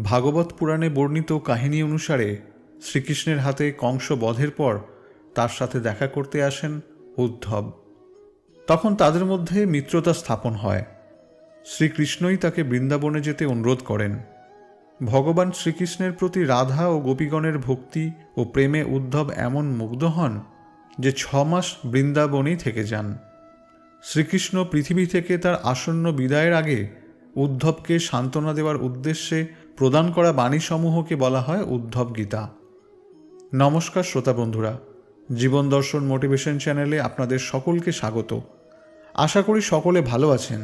ভাগবত পুরাণে বর্ণিত কাহিনী অনুসারে শ্রীকৃষ্ণের হাতে কংস বধের পর তার সাথে দেখা করতে আসেন উদ্ধব। তখন তাদের মধ্যে মিত্রতা স্থাপন হয়। শ্রীকৃষ্ণই তাকে বৃন্দাবনে যেতে অনুরোধ করেন। ভগবান শ্রীকৃষ্ণের প্রতি রাধা ও গোপীগণের ভক্তি ও প্রেমে উদ্ধব এমন মুগ্ধ হন যে ছ মাস বৃন্দাবনেই থেকে যান। শ্রীকৃষ্ণ পৃথিবী থেকে তার আসন্ন বিদায়ের আগে উদ্ধবকে সান্ত্বনা দেওয়ার উদ্দেশ্যে প্রদান করা বাণীসমূহকে বলা হয় উদ্ধব গীতা। নমস্কার শ্রোতা বন্ধুরা, জীবন দর্শন মোটিভেশন চ্যানেলে আপনাদের সকলকে স্বাগত। আশা করি সকলে ভালো আছেন।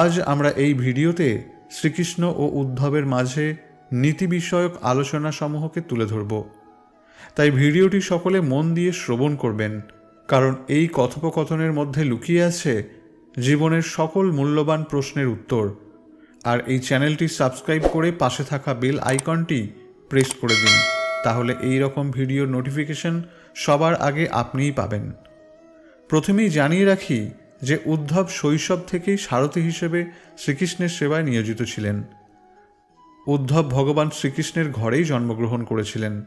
আজ আমরা এই ভিডিওতে শ্রীকৃষ্ণ ও উদ্ধবের মাঝে নীতি বিষয়ক আলোচনা সমূহকে তুলে ধরব। তাই ভিডিওটি সকলে মন দিয়ে শ্রবণ করবেন, কারণ এই কথোপকথনের মধ্যে লুকিয়ে আছে জীবনের সকল মূল্যবান প্রশ্নের উত্তর। আর এই চ্যানেলটি সাবস্ক্রাইব করে পাশে থাকা বেল আইকনটি প্রেস করে দিন, তাহলে এই রকম ভিডিওর নোটিফিকেশন সবার আগে আপনিই পাবেন। প্রথমেই জানিয়ে রাখি যে উদ্ধব শৈশব থেকেই সারথী হিসেবে শ্রীকৃষ্ণের সেবায় নিয়োজিত ছিলেন। উদ্ধব ভগবান শ্রীকৃষ্ণের ঘরেই জন্মগ্রহণ করেছিলেন।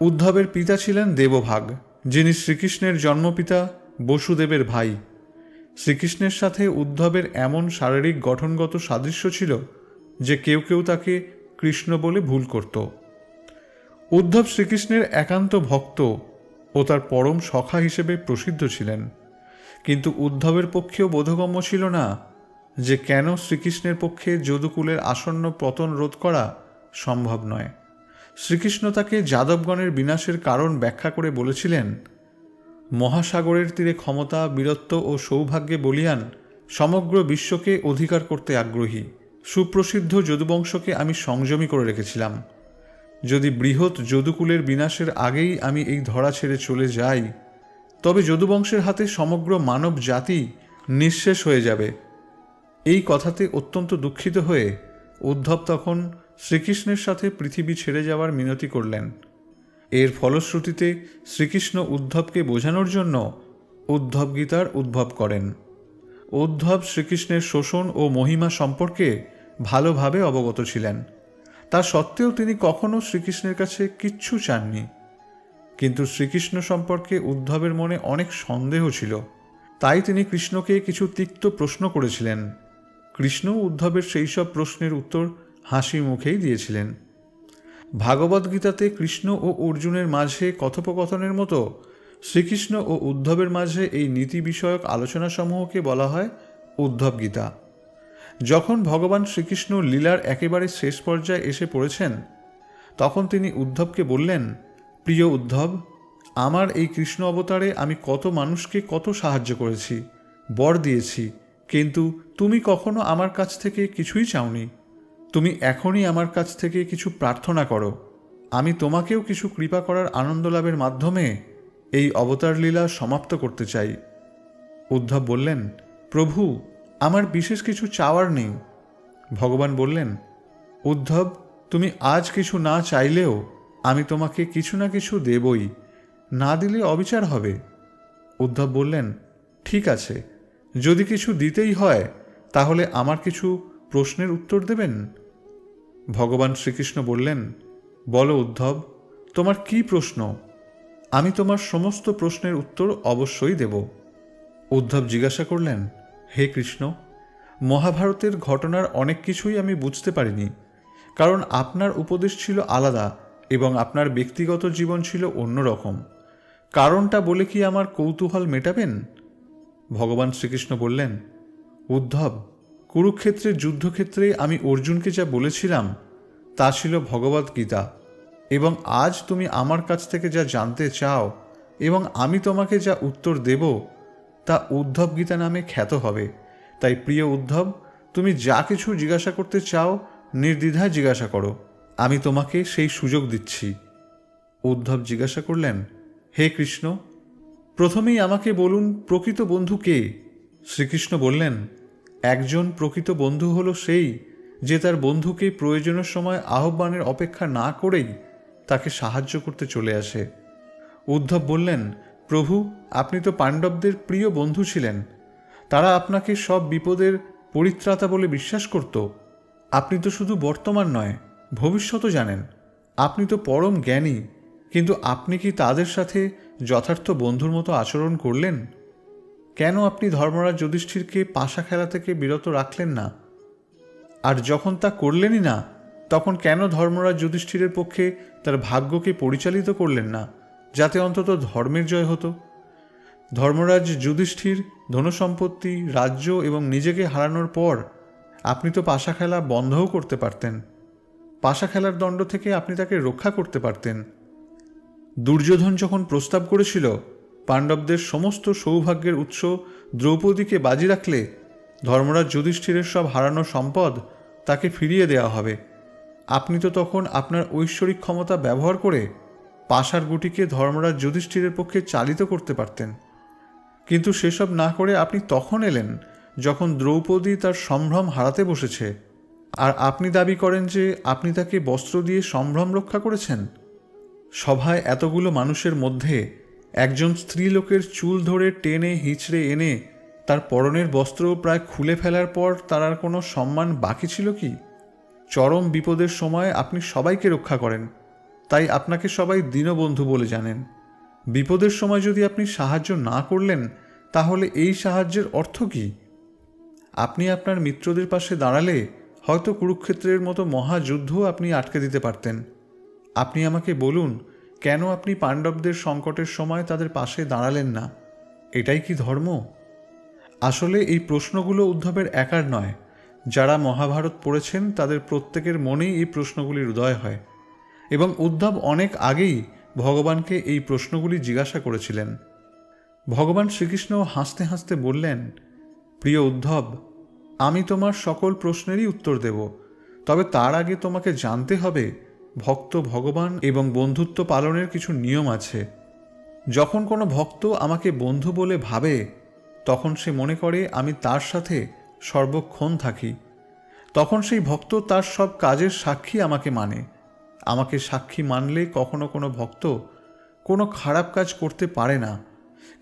উদ্ধবের পিতা ছিলেন দেবভাগ, যিনি শ্রীকৃষ্ণের জন্মপিতা বসুদেবের ভাই। শ্রীকৃষ্ণের সাথে উদ্ধবের এমন শারীরিক গঠনগত সাদৃশ্য ছিল যে কেউ কেউ তাকে কৃষ্ণ বলে ভুল করত। উদ্ধব শ্রীকৃষ্ণের একান্ত ভক্ত ও তার পরম সখা হিসেবে প্রসিদ্ধ ছিলেন। কিন্তু উদ্ধবের পক্ষেও বোধগম্য ছিল না যে কেন শ্রীকৃষ্ণের পক্ষে যদুকুলের আসন্ন পতন রোধ করা সম্ভব নয়। শ্রীকৃষ্ণ তাকে যাদবগণের বিনাশের কারণ ব্যাখ্যা করে বলেছিলেন মহাসাগরের তীরে ক্ষমতা, বীরত্ব ও সৌভাগ্যে বলিয়ান সমগ্র বিশ্বকে অধিকার করতে আগ্রহী। সুপ্রসিদ্ধ যদুবংশকে আমি সংযমী করে রেখেছিলাম। যদি বৃহৎ যদুকুলের বিনাশের আগেই আমি এই ধরা ছেড়ে চলে যাই, তবে যদুবংশের হাতে সমগ্র মানব জাতি নিঃশেষ হয়ে যাবে। এই কথাতে অত্যন্ত দুঃখিত হয়ে উদ্ধব তখন শ্রীকৃষ্ণের সাথে পৃথিবী ছেড়ে যাওয়ার মিনতি করলেন। এর ফলশ্রুতিতে শ্রীকৃষ্ণ উদ্ধবকে বোঝানোর জন্য উদ্ধব গীতার উদ্ভব করেন। উদ্ধব শ্রীকৃষ্ণের শোষণ ও মহিমা সম্পর্কে ভালোভাবে অবগত ছিলেন। তা সত্ত্বেও তিনি কখনও শ্রীকৃষ্ণের কাছে কিচ্ছু চাননি। কিন্তু শ্রীকৃষ্ণ সম্পর্কে উদ্ধবের মনে অনেক সন্দেহ ছিল। তাই তিনি কৃষ্ণকে কিছু তিক্ত প্রশ্ন করেছিলেন। কৃষ্ণ উদ্ধবের সেই সব প্রশ্নের উত্তর হাসি মুখেই দিয়েছিলেন। ভাগবদ্গীতাতে কৃষ্ণ ও অর্জুনের মাঝে কথোপকথনের মতো, শ্রীকৃষ্ণ ও উদ্ধবের মাঝে এই নীতি বিষয়ক আলোচনাসমূহকে বলা হয় উদ্ধব গীতা। যখন ভগবান শ্রীকৃষ্ণ লীলার একেবারে শেষ পর্যায়ে এসে পড়েছেন, তখন তিনি উদ্ধবকে বললেন, প্রিয় উদ্ধব, আমার এই কৃষ্ণ অবতারে আমি কত মানুষকে কত সাহায্য করেছি, বর দিয়েছি, কিন্তু তুমি কখনো আমার কাছ থেকে কিছুই চাওনি। তুমি এখনই আমার কাছ থেকে কিছু প্রার্থনা করো। আমি তোমাকেও কিছু কৃপা করার আনন্দ লাভের মাধ্যমে এই অবতার লীলা সমাপ্ত করতে চাই। উদ্ধব বললেন, প্রভু, আমার বিশেষ কিছু চাওয়ার নেই। ভগবান বললেন, উদ্ধব, তুমি আজ কিছু না চাইলেও আমি তোমাকে কিছু না কিছু দেবই। না দিলে অবিচার হবে। উদ্ধব বললেন, ঠিক আছে। যদি কিছু দিতেই হয়, তাহলে আমার কিছু প্রশ্নের উত্তর দেবেন? ভগবান শ্রীকৃষ্ণ বললেন, বলো উদ্ধব, তোমার কি প্রশ্ন? আমি তোমার সমস্ত প্রশ্নের উত্তর অবশ্যই দেব। উদ্ধব জিজ্ঞাসা করলেন, হে কৃষ্ণ, মহাভারতের ঘটনার অনেক কিছুই আমি বুঝতে পারিনি, কারণ আপনার উপদেশ ছিল আলাদা এবং আপনার ব্যক্তিগত জীবন ছিল অন্যরকম। কারণটা বলে কি আমার কৌতূহল মেটাবেন? ভগবান শ্রীকৃষ্ণ বললেন, উদ্ধব কুরুক্ষেত্রের যুদ্ধক্ষেত্রে আমি অর্জুনকে যা বলেছিলাম, তা ছিল ভগবত গীতা। এবং আজ তুমি আমার কাছ থেকে যা জানতে চাও এবং আমি তোমাকে যা উত্তর দেব, তা উদ্ধব গীতা নামে খ্যাত হবে। তাই প্রিয় উদ্ধব, তুমি যা কিছু জিজ্ঞাসা করতে চাও, নির্দ্বিধায় জিজ্ঞাসা করো। আমি তোমাকে সেই সুযোগ দিচ্ছি। উদ্ধব জিজ্ঞাসা করলেন, হে কৃষ্ণ, প্রথমেই আমাকে বলুন, প্রকৃত বন্ধু কে? শ্রীকৃষ্ণ বললেন একজন প্রকৃত বন্ধু হলো সেই যে তার বন্ধুকে প্রয়োজনের সময় আহ্বানের অপেক্ষা না করেই তাকে সাহায্য করতে চলে আসে। উদ্ধব বললেন, প্রভু, আপনি তো পাণ্ডবদের প্রিয় বন্ধু ছিলেন। তারা আপনাকে সব বিপদের পরিত্রাতা বলে বিশ্বাস করত। আপনি তো শুধু বর্তমান নয়, ভবিষ্যতও জানেন। আপনি তো পরম জ্ঞানী, কিন্তু আপনি কি তাদের সাথে যথার্থ বন্ধুর মতো আচরণ করলেন? কেন আপনি ধর্মরাজ যুধিষ্ঠিরকে পাশা খেলা থেকে বিরত রাখলেন না? আর যখন তা করলেনই না, তখন কেন ধর্মরাজ যুধিষ্ঠিরের পক্ষে তার ভাগ্যকে পরিচালিত করলেন না, যাতে অন্তত ধর্মের জয় হতো? ধর্মরাজ যুধিষ্ঠির, ধনসম্পত্তি, রাজ্য এবং নিজেকে হারানোর পর আপনি তো পাশা খেলা বন্ধও করতে পারতেন। পাশা খেলার দণ্ড থেকে আপনি তাকে রক্ষা করতে পারতেন। দুর্যোধন যখন প্রস্তাব করেছিল পাণ্ডবদের সমস্ত সৌভাগ্যের উৎস দ্রৌপদীকে বাজি রাখলে ধর্মরাজ যুধিষ্ঠিরের সব হারানো সম্পদ তাকে ফিরিয়ে দেওয়া হবে। আপনি তো তখন আপনার ঐশ্বরিক ক্ষমতা ব্যবহার করে পাশার গুটিকে ধর্মরাজ যুধিষ্ঠিরের পক্ষে চালিত করতে পারতেন। কিন্তু সেসব না করে আপনি তখন এলেন যখন দ্রৌপদী তার সম্ভ্রম হারাতে বসেছে। আর আপনি দাবি করেন যে আপনি তাকে বস্ত্র দিয়ে সম্ভ্রম রক্ষা করেছেন? সভায় এতগুলো মানুষের মধ্যে একজন স্ত্রীলোকের চুল ধরে টেনে হিচড়ে এনে তার পরনের বস্ত্র প্রায় খুলে ফেলার পর তার আর কোনো সম্মান বাকি ছিল কি? চরম বিপদের সময় আপনি সবাইকে রক্ষা করেন, তাই আপনাকে সবাই দীনবন্ধু বলে জানেন। বিপদের সময় যদি আপনি সাহায্য না করলেন, তাহলে এই সাহায্যের অর্থ কী? আপনি আপনার মিত্রদের পাশে দাঁড়ালে হয়তো কুরুক্ষেত্রের মতো মহাযুদ্ধ আপনি আটকে দিতে পারতেন। আপনি আমাকে বলুন কেন আপনি পাণ্ডবদের সংকটের সময় তাদের পাশে দাঁড়ালেন না? এটাই কি ধর্ম? আসলে এই প্রশ্নগুলো উদ্ধবের একার নয়। যারা মহাভারত পড়েছেন, তাদের প্রত্যেকের মনেই এই প্রশ্নগুলির উদয় হয়। এবং উদ্ধব অনেক আগেই ভগবানকে এই প্রশ্নগুলি জিজ্ঞাসা করেছিলেন। ভগবান শ্রীকৃষ্ণ হাসতে হাসতে বললেন, প্রিয় উদ্ধব, আমি তোমার সকল প্রশ্নেরই উত্তর দেব। তবে তার আগে তোমাকে জানতে হবে ভক্ত ভগবান এবং বন্ধুত্ব পালনের কিছু নিয়ম আছে। যখন কোনো ভক্ত আমাকে বন্ধু বলে ভাবে, তখন সে মনে করে আমি তার সাথে সর্বক্ষণ থাকি। তখন সেই ভক্ত তার সব কাজের সাক্ষী আমাকে মানে। আমাকে সাক্ষী মানলে কখনো কোনো ভক্ত কোনো খারাপ কাজ করতে পারে না,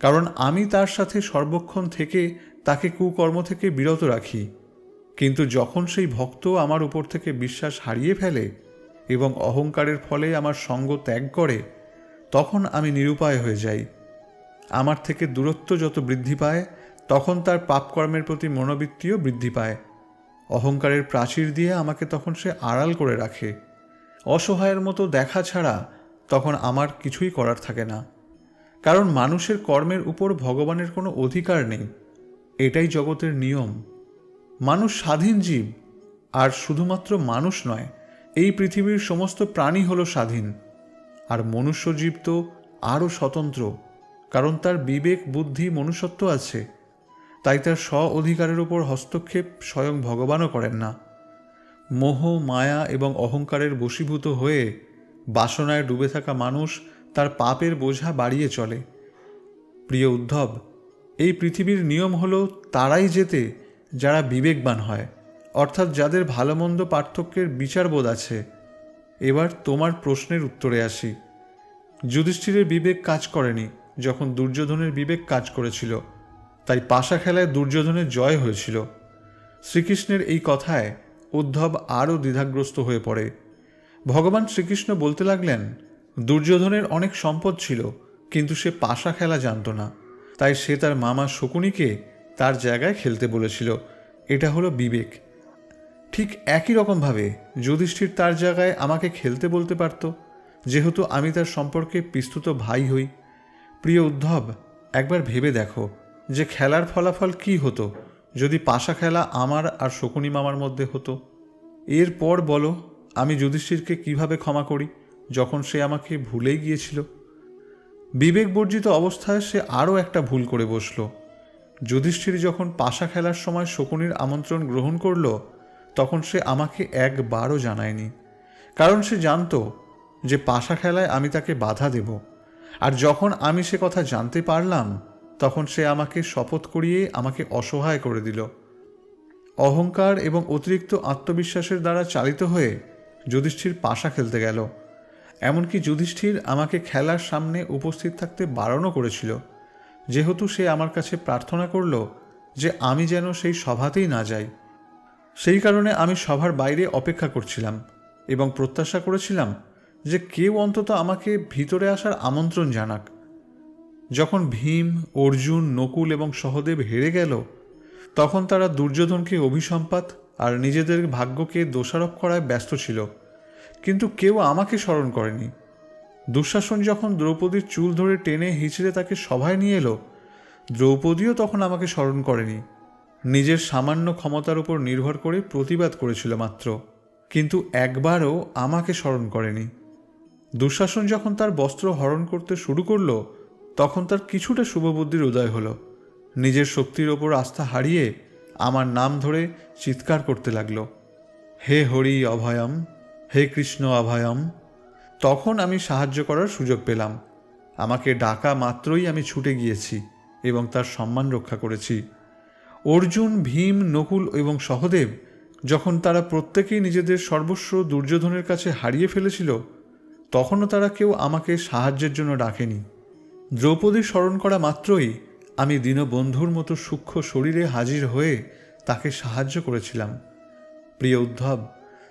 কারণ আমি তার সাথে সর্বক্ষণ থেকে তাকে কুকর্ম থেকে বিরত রাখি। কিন্তু যখন সেই ভক্ত আমার উপর থেকে বিশ্বাস হারিয়ে ফেলে এবং অহংকারের ফলে আমার সঙ্গ ত্যাগ করে, তখন আমি নিরুপায় হয়ে যাই। আমার থেকে দূরত্ব যত বৃদ্ধি পায়, তখন তার পাপকর্মের প্রতি মনোবৃত্তিও বৃদ্ধি পায়। অহংকারের প্রাচীর দিয়ে আমাকে তখন সে আড়াল করে রাখে। অসহায়ের মতো দেখা ছাড়া তখন আমার কিছুই করার থাকে না। কারণ মানুষের কর্মের উপর ভগবানের কোনো অধিকার নেই। এটাই জগতের নিয়ম। মানুষ স্বাধীন জীব, আর শুধুমাত্র মানুষ নয় এই পৃথিবীর সমস্ত প্রাণী হলো স্বাধীন, আর মনুষ্য জীব তো আরও স্বতন্ত্র, কারণ তার বিবেক, বুদ্ধি, মনুষ্যত্ব আছে। তাই তার স্ব অধিকারের উপর হস্তক্ষেপ স্বয়ং ভগবানও করেন না। মোহ, মায়া এবং অহংকারের বশীভূত হয়ে বাসনায় ডুবে থাকা মানুষ তার পাপের বোঝা বাড়িয়ে চলে। প্রিয় উদ্ধব, এই পৃথিবীর নিয়ম হলো তারাই যেতে যারা বিবেকবান হয়। অর্থাৎ যাদের ভালো মন্দ পার্থক্যের বিচারবোধ আছে। এবার তোমার প্রশ্নের উত্তরে আসি। যুধিষ্ঠিরের বিবেক কাজ করেনি, যখন দুর্যোধনের বিবেক কাজ করেছিল। তাই পাশা খেলায় দুর্যোধনের জয় হয়েছিল। শ্রীকৃষ্ণের এই কথায় উদ্ধব আরও দ্বিধাগ্রস্ত হয়ে পড়ে। ভগবান শ্রীকৃষ্ণ বলতে লাগলেন, দুর্যোধনের অনেক সম্পদ ছিল, কিন্তু সে পাশা খেলা জানত না। তাই সে তার মামা শকুনিকে তার জায়গায় খেলতে বলেছিল। এটা হলো বিবেক। ঠিক একই রকমভাবে যুধিষ্ঠির তার জায়গায় আমাকে খেলতে বলতে পারত, যেহেতু আমি তার সম্পর্কে পিস্তুত ভাই হই। প্রিয় উদ্ধব, একবার ভেবে দেখো যে খেলার ফলাফল কি হতো যদি পাশা খেলা আমার আর শকুনি মামার মধ্যে হতো। এরপর বলো, আমি যুধিষ্ঠিরকে কীভাবে ক্ষমা করি যখন সে আমাকে ভুলেই গিয়েছিল? বিবেক বর্জিত অবস্থায় সে আরও একটা ভুল করে বসল। যুধিষ্ঠির যখন পাশা খেলার সময় শকুনির আমন্ত্রণ গ্রহণ করল তখন সে আমাকে একবারও জানায়নি। কারণ সে জানতো যে পাশা খেলায় আমি তাকে বাধা দেব। আর যখন আমি সে কথা জানতে পারলাম, তখন সে আমাকে শপথ করিয়ে আমাকে অসহায় করে দিল। অহংকার এবং অতিরিক্ত আত্মবিশ্বাসের দ্বারা চালিত হয়ে যুধিষ্ঠির পাশা খেলতে গেল। এমনকি যুধিষ্ঠির আমাকে খেলার সামনে উপস্থিত থাকতে বারণও করেছিল। যেহেতু সে আমার কাছে প্রার্থনা করল যে আমি যেন সেই সভাতেই না যাই। সেই কারণে আমি সভার বাইরে অপেক্ষা করছিলাম এবং প্রত্যাশা করেছিলাম যে কেউ অন্তত আমাকে ভিতরে আসার আমন্ত্রণ জানাক। যখন ভীম, অর্জুন, নকুল এবং সহদেব হেরে গেল, তখন তারা দুর্যোধনকে অভিসম্পাত আর নিজেদের ভাগ্যকে দোষারোপ করায় ব্যস্ত ছিল। কিন্তু কেউ আমাকে স্মরণ করেনি। দুঃশাসন যখন দ্রৌপদীর চুল ধরে টেনে হিচড়ে তাকে সভায় নিয়ে এলো, দ্রৌপদীও তখন আমাকে স্মরণ করেনি। নিজের সামান্য ক্ষমতার উপর নির্ভর করে প্রতিবাদ করেছিল মাত্র। কিন্তু একবারও আমাকে স্মরণ করেনি। দুঃশাসন যখন তার বস্ত্র হরণ করতে শুরু করল, তখন তার কিছুটা শুভবুদ্ধির উদয় হলো। নিজের শক্তির ওপর আস্থা হারিয়ে আমার নাম ধরে চিৎকার করতে লাগল। হে হরি অভয়ম, হে কৃষ্ণ অভয়ম, তখন আমি সাহায্য করার সুযোগ পেলাম। আমাকে ডাকা মাত্রই আমি ছুটে গিয়েছি এবং তার সম্মান রক্ষা করেছি। অর্জুন, ভীম, নকুল এবং সহদেব যখন তারা প্রত্যেকেই নিজেদের সর্বস্ব দুর্যোধনের কাছে হারিয়ে ফেলেছিল, তখনও তারা কেউ আমাকে সাহায্যের জন্য ডাকেনি। দ্রৌপদী স্মরণ করা মাত্রই আমি দীনবন্ধুর মতো সূক্ষ্ম শরীরে হাজির হয়ে তাকে সাহায্য করেছিলাম। প্রিয় উদ্ধব,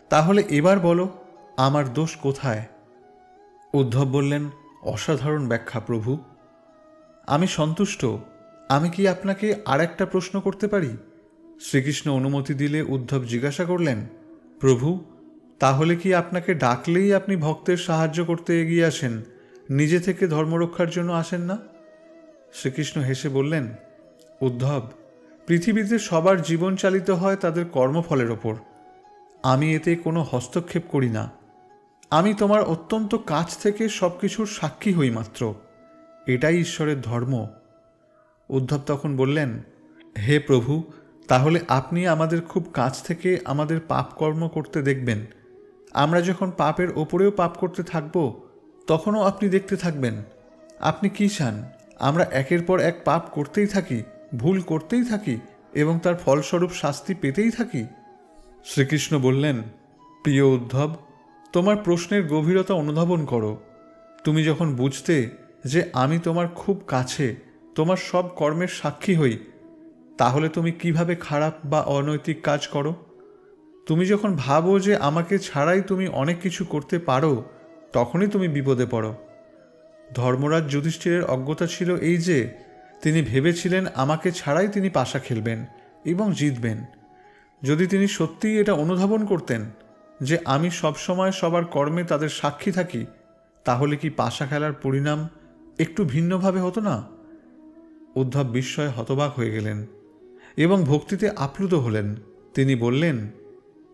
তাহলে এবার বলো, আমার দোষ কোথায়? উদ্ধব বললেন, অসাধারণ ব্যাখ্যা প্রভু। আমি সন্তুষ্ট আমি কি আপনাকে আর একটা প্রশ্ন করতে পারি? শ্রীকৃষ্ণ অনুমতি দিলে উদ্ধব জিজ্ঞাসা করলেন, প্রভু, তাহলে কি আপনাকে ডাকলেই আপনি ভক্তের সাহায্য করতে এগিয়ে আসেন? নিজে থেকে ধর্মরক্ষার জন্য আসেন না? শ্রীকৃষ্ণ হেসে বললেন, উদ্ধব, পৃথিবীতে সবার জীবন চালিত হয় তাদের কর্মফলের ওপর। আমি এতে কোনো হস্তক্ষেপ করি না। আমি তোমার অত্যন্ত কাছ থেকে সব কিছুর সাক্ষী হই মাত্র। এটাই ঈশ্বরের ধর্ম। উদ্ধব তখন বললেন, হে প্রভু, তাহলে আপনি আমাদের খুব কাছ থেকে আমাদের পাপ কর্ম করতে দেখবেন। আমরা যখন পাপের ওপরেও পাপ করতে থাকব, তখনও আপনি দেখতে থাকবেন। আপনি কী চান? আমরা একের পর এক পাপ করতেই থাকি, ভুল করতেই থাকি এবং তার ফলস্বরূপ শাস্তি পেতেই থাকি? শ্রীকৃষ্ণ বললেন, প্রিয় উদ্ধব, তোমার প্রশ্নের গভীরতা অনুধাবন করো। তুমি যখন বুঝতে যে আমি তোমার খুব কাছে তোমার সব কর্মের সাক্ষী হই। তাহলে তুমি কীভাবে খারাপ বা অনৈতিক কাজ করো? তুমি যখন ভাবো যে আমাকে ছাড়াই তুমি অনেক কিছু করতে পারো, তখনই তুমি বিপদে পড়ো। ধর্মরাজ যুধিষ্ঠিরের অজ্ঞতা ছিল এই যে, তিনি ভেবেছিলেন আমাকে ছাড়াই তিনি পাশা খেলবেন এবং জিতবেন। যদি তিনি সত্যিই এটা অনুধাবন করতেন যে আমি সবসময় সবার কর্মে তাদের সাক্ষী থাকি, তাহলে কি পাশা খেলার পরিণাম একটু ভিন্নভাবে হতো না? উদ্ধব বিস্ময়ে হতবাক হয়ে গেলেন এবং ভক্তিতে আপ্লুত হলেন। তিনি বললেন,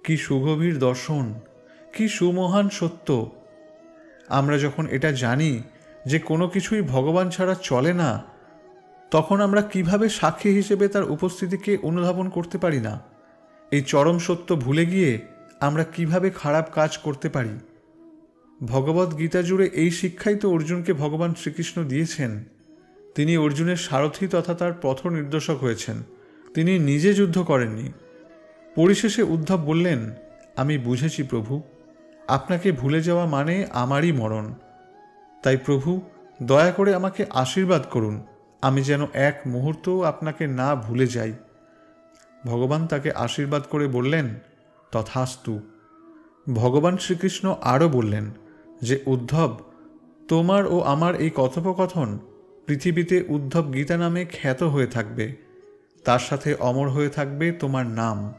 কি সুগভীর দর্শন, কি সুমহান সত্য। আমরা যখন এটা জানি যে কোনো কিছুই ভগবান ছাড়া চলে না, তখন আমরা কীভাবে সাক্ষী হিসেবে তার উপস্থিতিকে অনুধাবন করতে পারি না? এই চরম সত্য ভুলে গিয়ে আমরা কীভাবে খারাপ কাজ করতে পারি? ভগবত গীতা জুড়ে এই শিক্ষাই তো অর্জুনকে ভগবান শ্রীকৃষ্ণ দিয়েছেন। তিনি অর্জুনের সারথি তথা তার পথ নির্দেশক হয়েছেন। তিনি নিজে যুদ্ধ করেননি। পরিশেষে উদ্ধব বললেন, আমি বুঝেছি প্রভু, আপনাকে ভুলে যাওয়া মানে আমারই মরণ। তাই প্রভু, দয়া করে আমাকে আশীর্বাদ করুন। আমি যেন এক মুহূর্তও আপনাকে না ভুলে যাই। ভগবান তাকে আশীর্বাদ করে বললেন, তথাস্তু। ভগবান শ্রীকৃষ্ণ আরও বললেন যে, উদ্ধব, তোমার ও আমার এই কথোপকথন পৃথিবীতে উদ্ধব গীতা নামে খ্যাত হয়ে থাকবে। তার সাথে অমর হয়ে থাকবে তোমার নাম।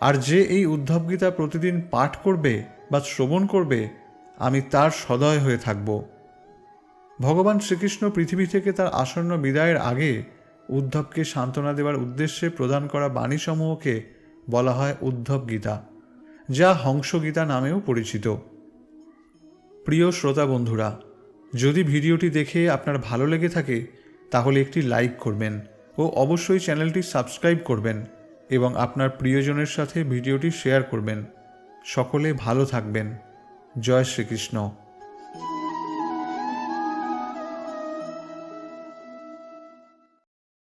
আর যে এই উদ্ধব গীতা প্রতিদিন পাঠ করবে বা শ্রবণ করবে, আমি তার সদয় হয়ে থাকব। ভগবান শ্রীকৃষ্ণ পৃথিবী থেকে তার আসন্ন বিদায়ের আগে উদ্ধবকে সান্ত্বনা দেওয়ার উদ্দেশ্যে প্রদান করা বাণীসমূহকে বলা হয় উদ্ধব গীতা, যা হংসগীতা নামেও পরিচিত। প্রিয় শ্রোতা বন্ধুরা যদি ভিডিওটি দেখে আপনার ভালো লেগে থাকে, তাহলে একটি লাইক করবেন ও অবশ্যই চ্যানেলটি সাবস্ক্রাইব করবেন এবং আপনার প্রিয়জনের সাথে ভিডিওটি শেয়ার করবেন। সকলে ভালো থাকবেন। জয় শ্রীকৃষ্ণ।